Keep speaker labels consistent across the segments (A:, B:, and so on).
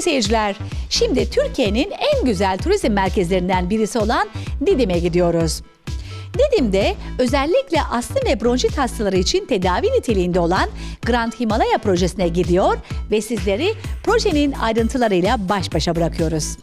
A: Sevgili seyirciler, şimdi Türkiye'nin en güzel turizm merkezlerinden birisi olan Didim'e gidiyoruz. Didim'de özellikle astım ve bronşit hastaları için tedavi niteliğinde olan Grand Himalaya projesine gidiyor ve sizleri projenin ayrıntılarıyla baş başa bırakıyoruz.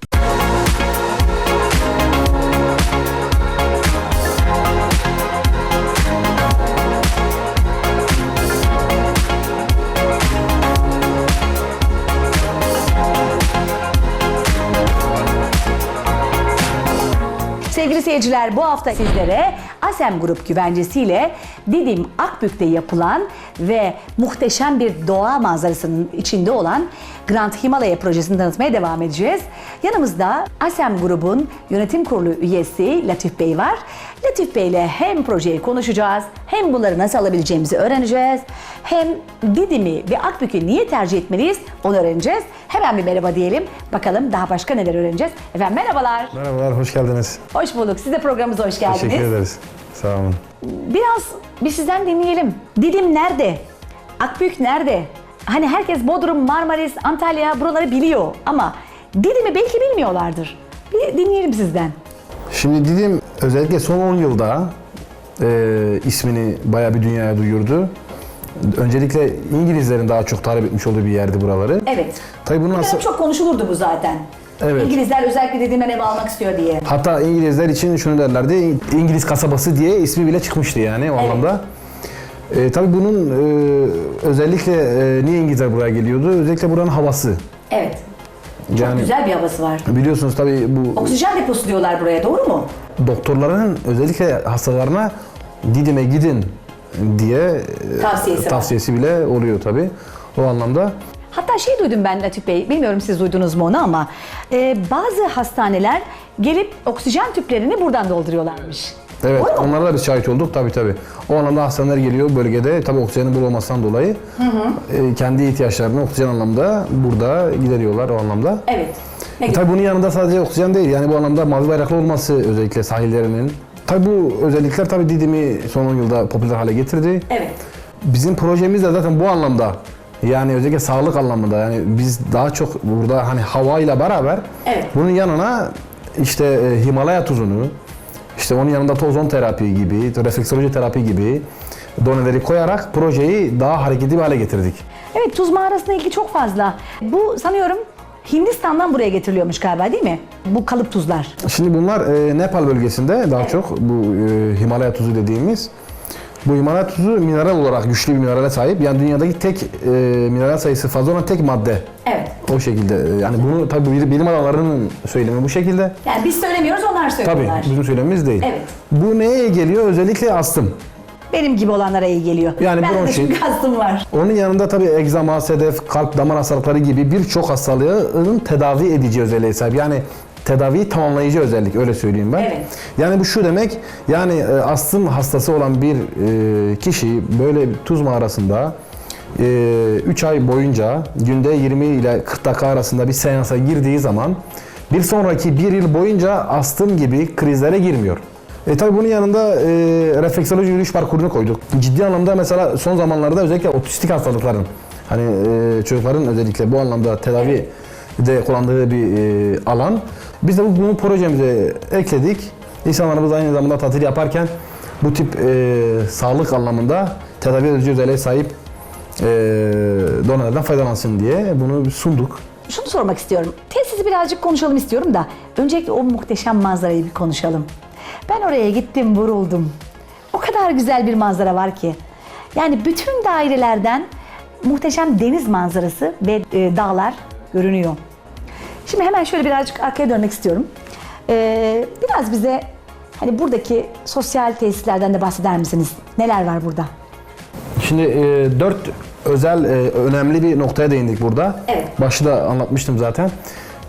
A: Sevgili seyirciler bu hafta sizlere Asem Grup güvencesiyle Didim Akbük'te yapılan ve muhteşem bir doğa manzarasının içinde olan Grand Himalaya projesini tanıtmaya devam edeceğiz. Yanımızda Asem Grubun yönetim kurulu üyesi Latif Bey var. Latif Bey ile hem projeyi konuşacağız, hem bunları nasıl alabileceğimizi öğreneceğiz, hem Didim'i ve Akbük'ü niye tercih etmeliyiz onu öğreneceğiz. Hemen bir merhaba diyelim. Bakalım daha başka neler öğreneceğiz. Efendim merhabalar.
B: Merhabalar, hoş geldiniz.
A: Hoş bulduk. Siz de programımıza hoş geldiniz.
B: Teşekkür ederiz. Sağ olun.
A: Biraz bir sizden dinleyelim. Didim nerede? Akbük nerede? Hani herkes Bodrum, Marmaris, Antalya buraları biliyor ama Didim'i belki bilmiyorlardır. Bir dinleyelim sizden.
B: Şimdi Didim özellikle son 10 yılda e, ismini bayağı bir dünyaya duyurdu. Öncelikle İngilizlerin daha çok talep etmiş olduğu bir yerdi buraları.
A: Evet.
B: Tabii bunun
A: Bir dönem çok konuşulurdu bu zaten.
B: Evet.
A: İngilizler özellikle Didim'den ev almak istiyor diye.
B: Hatta İngilizler için şunu derlerdi, İngiliz kasabası diye ismi bile çıkmıştı yani o
A: Evet.
B: anlamda. E, tabii bunun e, özellikle e, niye İngilizler buraya geliyordu? Özellikle buranın havası.
A: Evet. Çok
B: Yani
A: güzel bir havası var.
B: biliyorsunuz tabii bu
A: Oksijen deposu diyorlar buraya doğru mu?
B: doktorların özellikle hastalarına Didim'e gidin diye e,
A: Tavsiyesi var.
B: tavsiyesi bile oluyor tabii. O anlamda
A: Hatta şey duydum ben Latif Bey, bilmiyorum siz duydunuz mu onu ama e, bazı hastaneler gelip oksijen tüplerini buradan dolduruyorlarmış.
B: evet
A: Doğru mu?
B: onlara da biz şahit olduk tabii tabii. O anlamda hastaneler geliyor bölgede tabii oksijenin bulunmasından dolayı e, kendi ihtiyaçlarını oksijen anlamda burada gideriyorlar o anlamda.
A: Evet. Ne
B: E, tabii bunun yanında sadece oksijen değil yani bu anlamda mavi bayraklı olması özellikle sahillerinin. Tabii bu özellikler tabii Didim'i son 10 yılda popüler hale getirdi.
A: Evet.
B: Bizim projemiz de zaten bu anlamda. Yani özellikle sağlık anlamında yani biz daha çok burada hani havayla beraber
A: Evet.
B: bunun yanına işte e, Himalaya tuzunu, işte onun yanında tozon terapi gibi, refleksoloji terapi gibi doneleri koyarak projeyi daha hareketli bir hale getirdik.
A: Evet tuz mağarasına ilgi çok fazla. Bu sanıyorum Hindistan'dan buraya getiriliyormuş galiba değil mi? Bu kalıp tuzlar.
B: Şimdi bunlar e, Nepal bölgesinde daha çok bu e, Himalaya tuzu dediğimiz. Bu Himalaya tuzu mineral olarak güçlü bir minerale sahip. Yani dünyadaki tek e, mineral sayısı fazla olan tek madde.
A: Evet.
B: O şekilde. e, Yani bunu tabii bil- bilim adamlarının söylemi bu şekilde.
A: Yani biz söylemiyoruz onlar
B: Tabii
A: söylüyorlar.
B: bizim söylemimiz değil.
A: Evet.
B: Bu neye geliyor? Özellikle astım.
A: Benim gibi olanlara iyi geliyor.
B: Yani
A: ben de
B: bronşit.
A: çünkü astım var.
B: Onun yanında tabii egzama, sedef, kalp damar hastalıkları gibi birçok hastalığın tedavi edici özelliğe sahip. Yani tedaviyi tamamlayıcı özellik öyle söyleyeyim ben.
A: Evet.
B: Yani bu şu demek yani e, astım hastası olan bir e, kişi böyle tuz mağarasında 3 ay boyunca günde 20 ile 40 dakika arasında bir seansa girdiği zaman bir sonraki bir yıl boyunca astım gibi krizlere girmiyor. E tabi bunun yanında e, refleksoloji yürüyüş parkurunu koyduk. Ciddi anlamda mesela son zamanlarda özellikle otistik hastalıkların hani e, çocukların özellikle bu anlamda tedavi de kullandığı bir e, alan. Biz de bu, bunu projemize ekledik. İnsanlarımız aynı zamanda tatil yaparken bu tip e, sağlık anlamında tedavi edici özelliğe sahip e, donelerden faydalansın diye bunu sunduk.
A: Şunu sormak istiyorum. Tesisi birazcık konuşalım istiyorum da öncelikle o muhteşem manzarayı bir konuşalım. Ben oraya gittim, vuruldum. O kadar güzel bir manzara var ki. Yani bütün dairelerden muhteşem deniz manzarası ve e, dağlar görünüyor. Şimdi hemen şöyle birazcık arkaya dönmek istiyorum. Ee, biraz bize hani buradaki sosyal tesislerden de bahseder misiniz? Neler var burada?
B: Şimdi e, dört özel e, önemli bir noktaya değindik burada.
A: Evet.
B: Başta anlatmıştım zaten.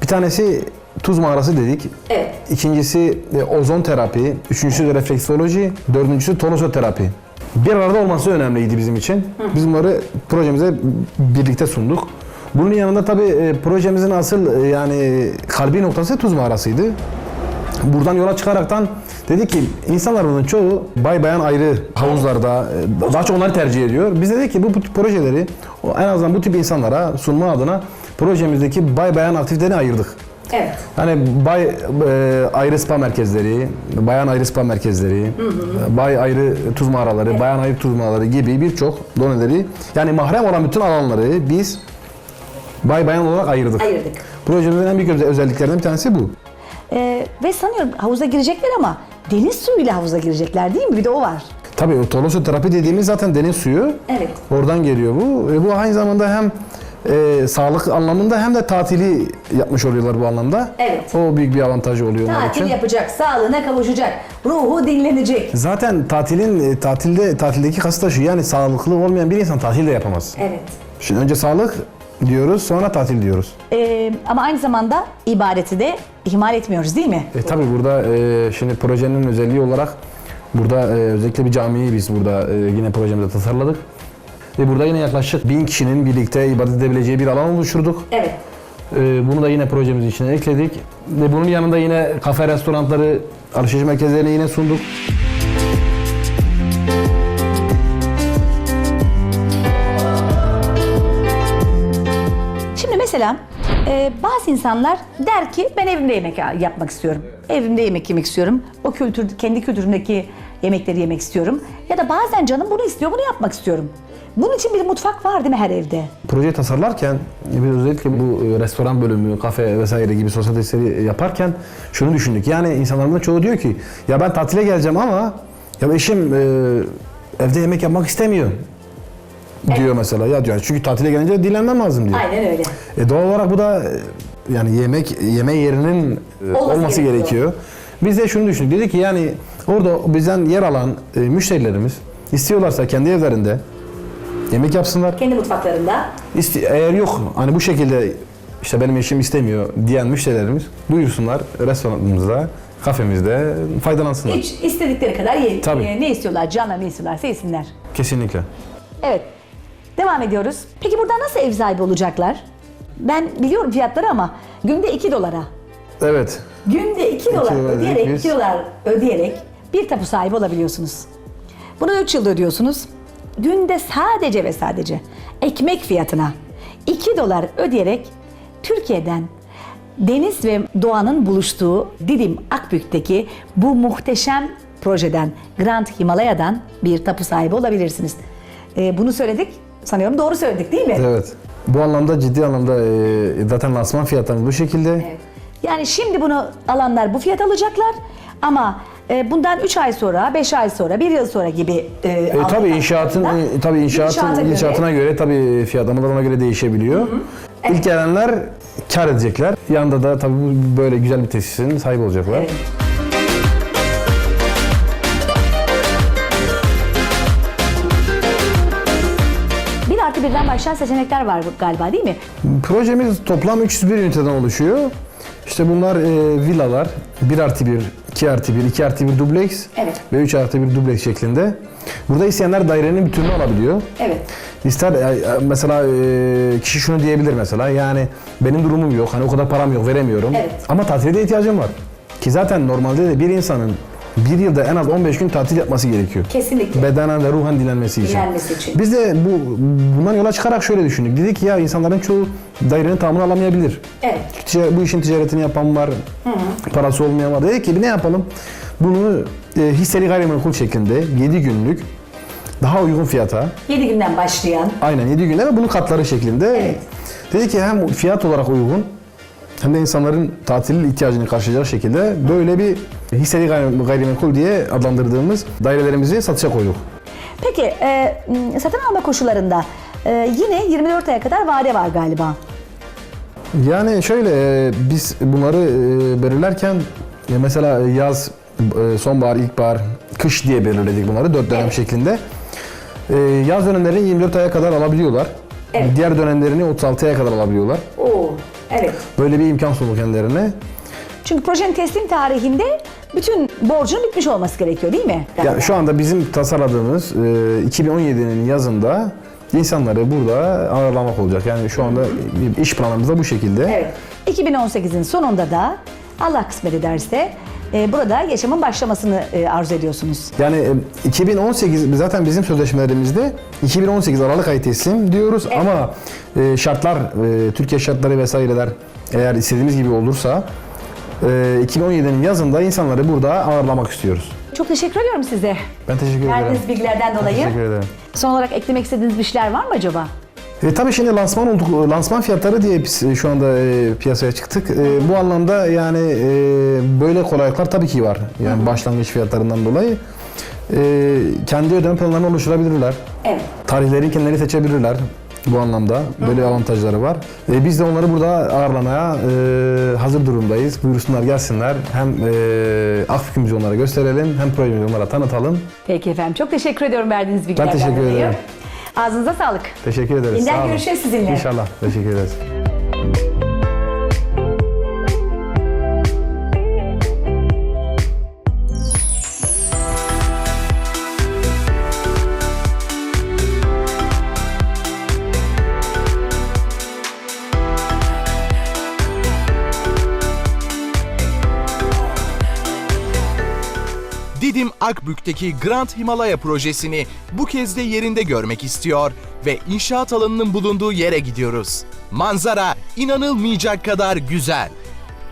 B: Bir tanesi tuz mağarası dedik.
A: Evet.
B: İkincisi e, ozon terapi, üçüncüsü de refleksoloji, dördüncüsü tonusoterapi. Bir arada olması önemliydi bizim için. Biz bunları projemize birlikte sunduk. Bunun yanında tabii e, projemizin asıl e, yani kalbi noktası tuz mağarasıydı. Buradan yola çıkaraktan dedi ki insanlarımızın çoğu bay bayan ayrı havuzlarda e, daha çok onları tercih ediyor. Biz dedik ki bu, bu projeleri en azından bu tip insanlara sunma adına projemizdeki bay bayan aktivitelerini ayırdık.
A: Evet.
B: Hani bay e, ayrı spa merkezleri, bayan ayrı spa merkezleri, bay ayrı tuz mağaraları, bayan ayrı tuz mağaraları gibi birçok doneleri yani mahrem olan bütün alanları biz bay bayan olarak ayırdık.
A: Ayırdık.
B: Projemizin en büyük öze- özelliklerinden bir tanesi bu.
A: Ee, ve sanıyorum havuza girecekler ama deniz suyuyla havuza girecekler değil mi? Bir de o var.
B: Tabii o tolosu terapi dediğimiz zaten deniz suyu.
A: Evet.
B: Oradan geliyor bu. E, bu aynı zamanda hem e, sağlık anlamında hem de tatili yapmış oluyorlar bu anlamda.
A: Evet.
B: O büyük bir avantajı oluyor onlar
A: Tatil
B: için.
A: yapacak, sağlığına kavuşacak, ruhu dinlenecek.
B: Zaten tatilin e, tatilde tatildeki kasıt da şu yani sağlıklı olmayan bir insan tatil de yapamaz.
A: Evet.
B: Şimdi önce sağlık diyoruz sonra tatil diyoruz.
A: Ee, ama aynı zamanda ibadeti de ihmal etmiyoruz değil mi?
B: E, tabii burada e, şimdi projenin özelliği olarak burada e, özellikle bir camiyi biz burada e, yine projemizde tasarladık. Ve burada yine yaklaşık bin kişinin birlikte ibadet edebileceği bir alan oluşturduk.
A: Evet.
B: E, bunu da yine projemiz içine ekledik. Ve bunun yanında yine kafe, restoranları, alışveriş merkezlerini yine sunduk.
A: Mesela e, bazı insanlar der ki ben evimde yemek yapmak istiyorum. Evimde yemek yemek istiyorum. O kültür, kendi kültürümdeki yemekleri yemek istiyorum. Ya da bazen canım bunu istiyor, bunu yapmak istiyorum. Bunun için bir mutfak var değil mi her evde?
B: Projeyi tasarlarken biz özellikle bu e, restoran bölümü, kafe vesaire gibi sosyal tesisleri yaparken şunu düşündük. Yani insanların çoğu diyor ki ya ben tatile geleceğim ama ya eşim e, evde yemek yapmak istemiyor diyor mesela. Ya diyor çünkü tatile gelince dinlenmem lazım diyor.
A: Aynen öyle.
B: E doğal olarak bu da e, yani yemek yeme yerinin e,
A: Olması
B: olması,
A: gerekiyor.
B: gerekiyor. Biz de şunu düşündük. Dedik ki yani orada bizden yer alan e, müşterilerimiz istiyorlarsa kendi evlerinde yemek yapsınlar.
A: Kendi mutfaklarında.
B: İste- eğer yok hani bu şekilde işte benim eşim istemiyor diyen müşterilerimiz buyursunlar restoranımızda, kafemizde faydalansınlar.
A: Hiç istedikleri kadar ye.
B: Tabii.
A: e, ne istiyorlar, canlar ne istiyorlarsa yesinler.
B: Kesinlikle.
A: Evet. Devam ediyoruz. Peki burada nasıl ev sahibi olacaklar? Ben biliyorum fiyatları ama günde 2 dolara.
B: Evet.
A: Günde 2 dolar
B: dolar
A: ödeyerek,
B: biz-
A: 2 dolar ödeyerek bir tapu sahibi olabiliyorsunuz. Bunu 3 yılda ödüyorsunuz. Günde sadece ve sadece ekmek fiyatına 2 dolar ödeyerek Türkiye'den deniz ve doğanın buluştuğu Didim Akbük'teki bu muhteşem projeden Grand Himalaya'dan bir tapu sahibi olabilirsiniz. Ee, bunu söyledik. Sanıyorum doğru söyledik değil mi?
B: Evet. Bu anlamda ciddi anlamda e, zaten lansman fiyatlarımız bu şekilde.
A: Yani şimdi bunu alanlar bu fiyat alacaklar ama e, bundan 3 ay sonra, 5 ay sonra, 1 yıl sonra gibi e,
B: E, tabii inşaatın e, tabii inşaatın
A: İnşaata göre-
B: inşaatına göre tabii fiyatlamalar ona göre değişebiliyor. İlk gelenler kar edecekler. Yanında da tabii böyle güzel bir tesisin sahibi olacaklar.
A: Evet. Artı birden başlayan seçenekler var galiba değil mi?
B: Projemiz toplam 301 üniteden oluşuyor. İşte bunlar e, villalar 1 artı 1, 2 artı 1, 2 artı 1 dubleks
A: Evet.
B: ve 3 artı 1 dubleks şeklinde. Burada isteyenler dairenin bütününü alabiliyor.
A: Evet.
B: İster e, e, mesela e, kişi şunu diyebilir mesela yani benim durumum yok hani o kadar param yok veremiyorum
A: Evet.
B: ama tatile de ihtiyacım var. Ki zaten normalde de bir insanın bir yılda en az 15 gün tatil yapması gerekiyor.
A: Kesinlikle.
B: Bedenen ve ruhen dinlenmesi için.
A: Dinlenmesi için.
B: Biz de bu bundan yola çıkarak şöyle düşündük. Dedik ki ya insanların çoğu dairenin tamamını alamayabilir.
A: Evet.
B: Bu işin ticaretini yapan var, parası olmayan var. Dedik ki ne yapalım? Bunu e, hisseli gayrimenkul şeklinde 7 günlük daha uygun fiyata
A: 7 günden başlayan
B: Aynen 7 günde ve bunun katları şeklinde.
A: Evet.
B: Dedi ki hem fiyat olarak uygun hem de insanların tatil ihtiyacını karşılayacak şekilde böyle bir hisseli gayri- gayrimenkul diye adlandırdığımız dairelerimizi satışa koyduk.
A: Peki e, satın alma koşullarında e, yine 24 aya kadar vade var galiba.
B: Yani şöyle e, biz bunları e, belirlerken e, mesela yaz, e, sonbahar, ilkbahar, kış diye belirledik bunları dört dönem
A: Evet.
B: şeklinde. E, Yaz dönemlerini 24 aya kadar alabiliyorlar.
A: Evet.
B: Diğer dönemlerini 36 aya kadar alabiliyorlar.
A: Oo, evet.
B: Böyle bir imkan sunduk kendilerine.
A: Çünkü projenin teslim tarihinde bütün borcun bitmiş olması gerekiyor değil mi?
B: Ya şu anda bizim tasarladığımız e, 2017'nin yazında insanları burada ağırlamak olacak. Yani şu anda iş planımız da bu şekilde.
A: Evet. 2018'in sonunda da Allah kısmet ederse burada yaşamın başlamasını e, arzu ediyorsunuz.
B: Yani e, 2018 zaten bizim sözleşmelerimizde 2018 Aralık ayı teslim diyoruz ama e, şartlar, e, Türkiye şartları vesaireler eğer istediğimiz gibi olursa e, 2017'nin yazında insanları burada ağırlamak istiyoruz.
A: Çok teşekkür ediyorum size.
B: Ben teşekkür ederim.
A: Verdiğiniz bilgilerden dolayı.
B: Teşekkür ederim.
A: Son olarak eklemek istediğiniz bir şeyler var mı acaba?
B: E, tabii şimdi lansman olduk, lansman fiyatları diye biz e, şu anda e, piyasaya çıktık. E, bu anlamda yani e, böyle kolaylıklar tabii ki var. Yani başlangıç fiyatlarından dolayı e, kendi ödeme planlarını oluşturabilirler.
A: Evet.
B: Tarihleri kendileri seçebilirler bu anlamda. Böyle avantajları var. E, biz de onları burada ağırlamaya e, hazır durumdayız. Buyursunlar gelsinler. Hem e, Akfik'imizi onlara gösterelim hem projemizi onlara tanıtalım.
A: Peki efendim. Çok teşekkür ediyorum verdiğiniz bilgilerden
B: teşekkür
A: dolayı.
B: ederim.
A: Ağzınıza sağlık.
B: Teşekkür ederiz.
A: Yeniden görüşeceğiz sizinle.
B: İnşallah. Teşekkür ederiz.
C: Didim Akbük'teki Grand Himalaya projesini bu kez de yerinde görmek istiyor ve inşaat alanının bulunduğu yere gidiyoruz. Manzara inanılmayacak kadar güzel.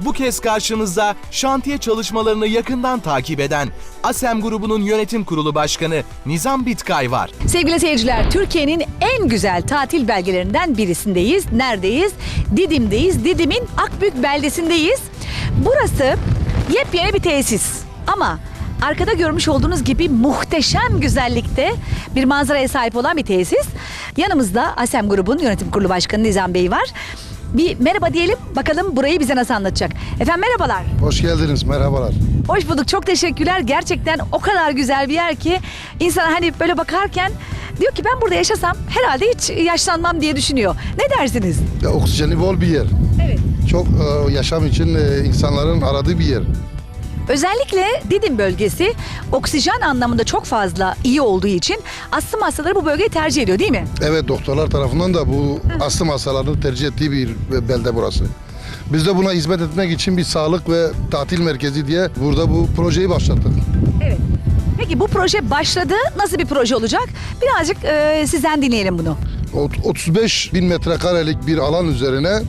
C: Bu kez karşınızda şantiye çalışmalarını yakından takip eden ASEM grubunun yönetim kurulu başkanı Nizam Bitkay var.
A: Sevgili seyirciler, Türkiye'nin en güzel tatil belgelerinden birisindeyiz. Neredeyiz? Didim'deyiz. Didim'in Akbük beldesindeyiz. Burası yepyeni bir tesis. Ama arkada görmüş olduğunuz gibi muhteşem güzellikte bir manzaraya sahip olan bir tesis. Yanımızda ASEM grubun yönetim kurulu başkanı Nizam Bey var. Bir merhaba diyelim. Bakalım burayı bize nasıl anlatacak. Efendim merhabalar.
D: Hoş geldiniz, merhabalar.
A: Hoş bulduk. Çok teşekkürler. Gerçekten o kadar güzel bir yer ki insan hani böyle bakarken diyor ki ben burada yaşasam herhalde hiç yaşlanmam diye düşünüyor. Ne dersiniz?
D: Ya, oksijeni bol bir yer.
A: Evet.
D: Çok e, yaşam için e, insanların aradığı bir yer.
A: Özellikle Didim bölgesi oksijen anlamında çok fazla iyi olduğu için astım hastaları bu bölgeyi tercih ediyor değil mi?
D: Evet, doktorlar tarafından da bu astım hastalarının tercih ettiği bir belde burası. Biz de buna hizmet etmek için bir sağlık ve tatil merkezi diye burada bu projeyi başlattık.
A: Evet. Peki bu proje başladı. Nasıl bir proje olacak? Birazcık e, sizden dinleyelim bunu.
D: Ot- 35 bin metrekarelik bir alan üzerine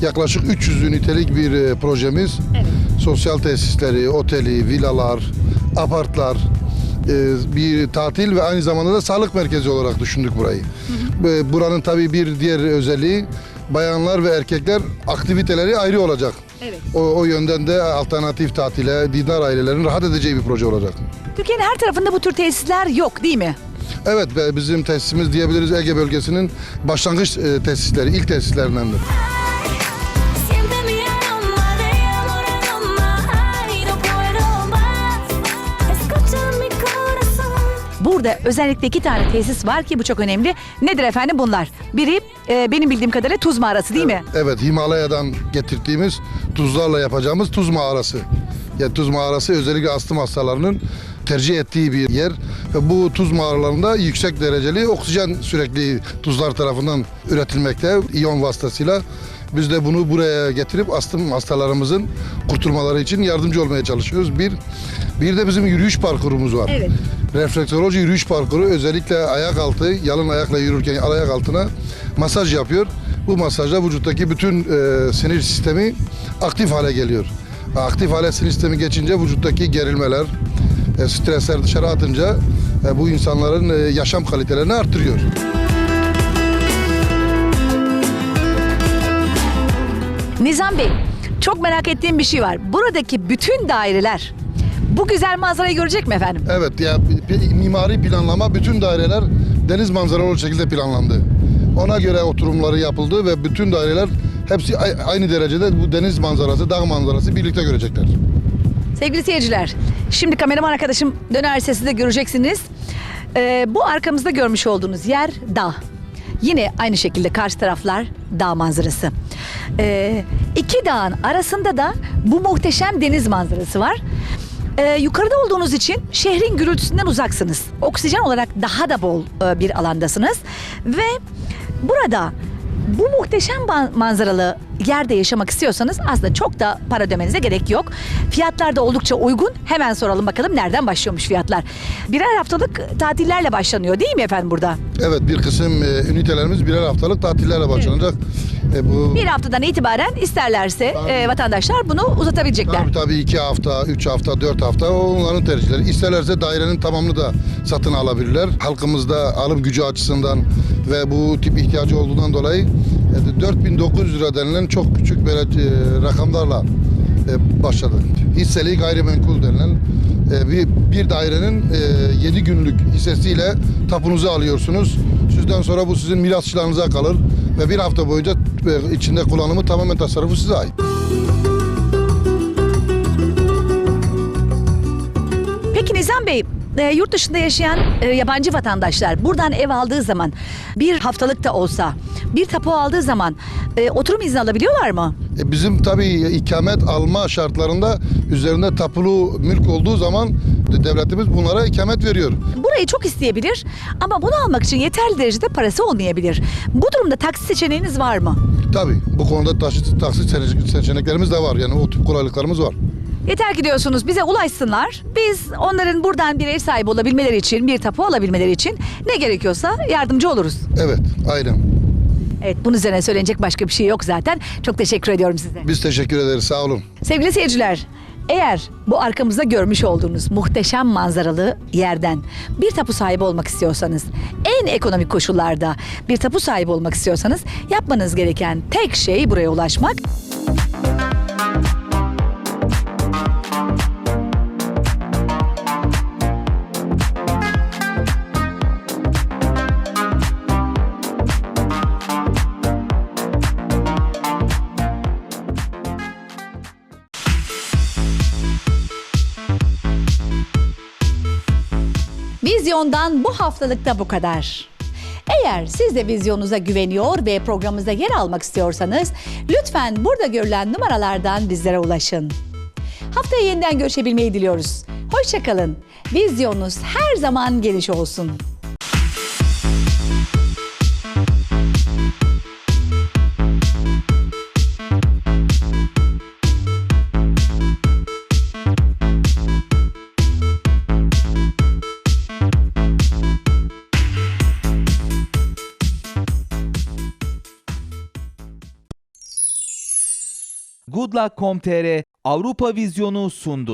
D: yaklaşık 300 ünitelik bir e, projemiz. Sosyal tesisleri, oteli, villalar, apartlar, e, bir tatil ve aynı zamanda da sağlık merkezi olarak düşündük burayı. Ve Buranın tabii bir diğer özelliği bayanlar ve erkekler aktiviteleri ayrı olacak.
A: Evet.
D: O, o yönden de alternatif tatile, dindar ailelerin rahat edeceği bir proje olacak.
A: Türkiye'nin her tarafında bu tür tesisler yok değil mi?
D: Evet ve bizim tesisimiz diyebiliriz Ege bölgesinin başlangıç e, tesisleri, ilk tesislerindendir.
A: Burada özellikle iki tane tesis var ki bu çok önemli. Nedir efendim bunlar? Biri e, benim bildiğim kadarıyla tuz mağarası değil mi?
D: Evet, Himalaya'dan getirdiğimiz tuzlarla yapacağımız tuz mağarası. Yani tuz mağarası özellikle astım hastalarının tercih ettiği bir yer. Ve bu tuz mağaralarında yüksek dereceli oksijen sürekli tuzlar tarafından üretilmekte iyon vasıtasıyla. Biz de bunu buraya getirip astım hastalarımızın kurtulmaları için yardımcı olmaya çalışıyoruz. Bir, bir de bizim yürüyüş parkurumuz var.
A: Evet.
D: Refleksoloji yürüyüş parkuru özellikle ayak altı, yalın ayakla yürürken ayak altına masaj yapıyor. Bu masajla vücuttaki bütün e, sinir sistemi aktif hale geliyor. Aktif hale sinir sistemi geçince vücuttaki gerilmeler, e, stresler dışarı atınca e, bu insanların e, yaşam kalitelerini artırıyor.
A: Nizam Bey, çok merak ettiğim bir şey var. Buradaki bütün daireler bu güzel manzarayı görecek mi efendim?
D: Evet ya mimari planlama bütün daireler deniz manzaralı şekilde planlandı. Ona göre oturumları yapıldı ve bütün daireler hepsi ay- aynı derecede bu deniz manzarası, dağ manzarası birlikte görecekler.
A: Sevgili seyirciler, şimdi kameraman arkadaşım dönerse siz de göreceksiniz. Ee, bu arkamızda görmüş olduğunuz yer dağ. Yine aynı şekilde karşı taraflar dağ manzarası. Ee, iki dağın arasında da bu muhteşem deniz manzarası var. Ee, yukarıda olduğunuz için şehrin gürültüsünden uzaksınız. Oksijen olarak daha da bol e, bir alandasınız. Ve burada bu muhteşem manzaralı yerde yaşamak istiyorsanız aslında çok da para ödemenize gerek yok. Fiyatlar da oldukça uygun. Hemen soralım bakalım nereden başlıyormuş fiyatlar. Birer haftalık tatillerle başlanıyor değil mi efendim burada?
D: Evet bir kısım e, ünitelerimiz birer haftalık tatillerle başlanacak. E, bu
A: Bir haftadan itibaren isterlerse e, vatandaşlar bunu uzatabilecekler.
D: Tabii tabii iki hafta, üç hafta, dört hafta o onların tercihleri. İsterlerse dairenin tamamını da satın alabilirler. Halkımızda alım gücü açısından ve bu tip ihtiyacı olduğundan dolayı e, 4900 lira denilen çok küçük böyle e, rakamlarla e, başladık. Hisseli gayrimenkul denilen e, bir, bir dairenin 7 günlük hissesiyle tapunuzu alıyorsunuz. Sizden sonra bu sizin mirasçılarınıza kalır ve bir hafta boyunca e, içinde kullanımı tamamen tasarrufu size ait.
A: Peki Nizam Bey, e, yurt dışında yaşayan e, yabancı vatandaşlar buradan ev aldığı zaman bir haftalık da olsa bir tapu aldığı zaman e, oturum izni alabiliyorlar mı?
D: E, Bizim tabii ikamet alma şartlarında üzerinde tapulu mülk olduğu zaman devletimiz bunlara ikamet veriyor.
A: Burayı çok isteyebilir ama bunu almak için yeterli derecede parası olmayabilir. Bu durumda taksi seçeneğiniz var mı?
D: Tabii bu konuda taksi, taksi seçe- seçeneklerimiz de var. Yani o tip kolaylıklarımız var.
A: Yeter ki diyorsunuz bize ulaşsınlar. Biz onların buradan bir ev sahibi olabilmeleri için, bir tapu alabilmeleri için ne gerekiyorsa yardımcı oluruz.
D: Evet, aynen.
A: Evet bunun üzerine söylenecek başka bir şey yok zaten. Çok teşekkür ediyorum size.
D: Biz teşekkür ederiz. Sağ olun.
A: Sevgili seyirciler, eğer bu arkamızda görmüş olduğunuz muhteşem manzaralı yerden bir tapu sahibi olmak istiyorsanız, en ekonomik koşullarda bir tapu sahibi olmak istiyorsanız yapmanız gereken tek şey buraya ulaşmak. Vizyondan bu haftalıkta bu kadar. Eğer siz de vizyonunuza güveniyor ve programımızda yer almak istiyorsanız lütfen burada görülen numaralardan bizlere ulaşın. Haftaya yeniden görüşebilmeyi diliyoruz. Hoşçakalın. Vizyonunuz her zaman geniş olsun.
E: Goodluck.com.tr Avrupa Vizyonu sundu.